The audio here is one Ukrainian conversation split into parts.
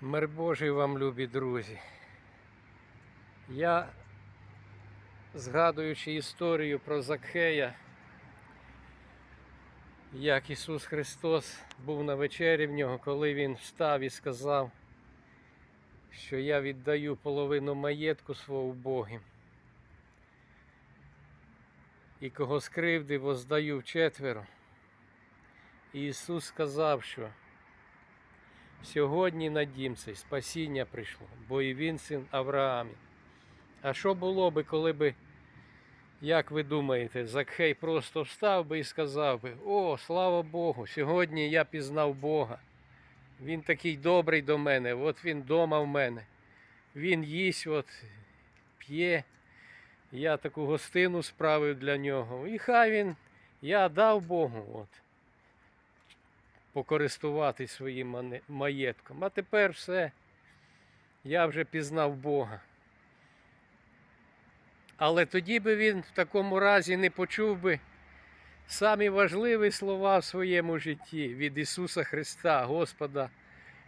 Мир Божий вам, любі друзі. Я, згадуючи історію про Закхея, як Ісус Христос був на вечері в нього, коли Він встав і сказав, що я віддаю половину маєтку свого убогим. І кого скривдив, воздаю вчетверо. І Ісус сказав, що Сьогодні на дім спасіння прийшло, бо і він син Авраамів. А що було би, коли би, як ви думаєте, Закхей просто встав би і сказав би: О, слава Богу, сьогодні я пізнав Бога. Він такий добрий до мене, от він дома в мене. Він їсть, от, п'є. Я таку гостину справив для нього. І хай він, я дав Богу. От покористуватись своїм маєтком. А тепер все. Я вже пізнав Бога. Але тоді би він в такому разі не почув би самі важливі слова в своєму житті від Ісуса Христа, Господа,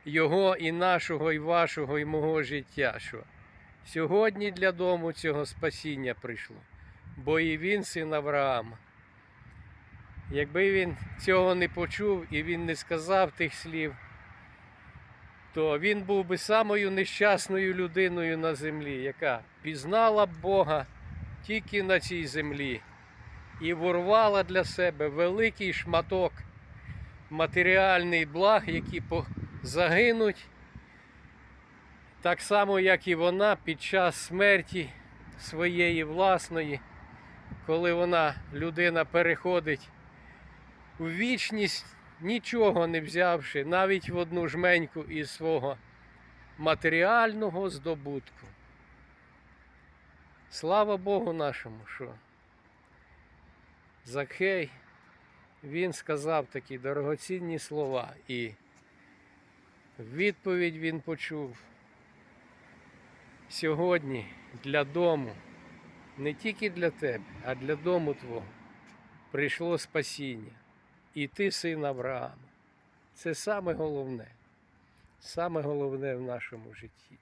Його і нашого, і вашого, і мого життя. Що сьогодні для дому цього спасіння прийшло, бо і він син Авраама. Якби він цього не почув і він не сказав тих слів, то він був би самою нещасною людиною на землі, яка пізнала Бога тільки на цій землі і ворвала для себе великий шматок матеріальний благ, які загинуть, так само, як і вона під час смерті своєї власної, коли вона, людина, переходить у вічність, нічого не взявши, навіть в одну жменьку із свого матеріального здобутку. Слава Богу нашому, що Закхей, він сказав такі дорогоцінні слова, і відповідь він почув сьогодні для дому, не тільки для тебе, а для дому твого прийшло спасіння. І ти син Авраама. Це саме головне. Саме головне в нашому житті.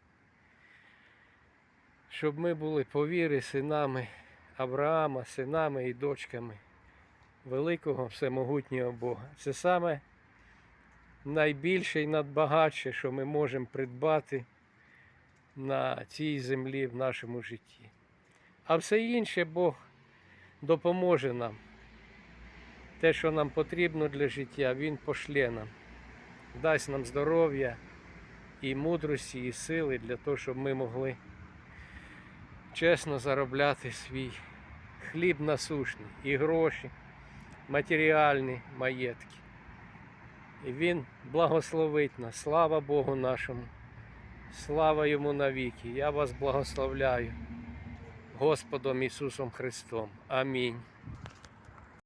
Щоб ми були по вірі синами Авраама, синами і дочками великого всемогутнього Бога. Це саме найбільше і надбагатше, що ми можемо придбати на цій землі в нашому житті. А все інше Бог допоможе нам те, що нам потрібно для життя, Він пошлє нам, дасть нам здоров'я і мудрості, і сили для того, щоб ми могли чесно заробляти свій хліб насушний і гроші, матеріальні маєтки. І Він благословить нас. Слава Богу нашому. Слава йому навіки. Я вас благословляю Господом Ісусом Христом. Амінь.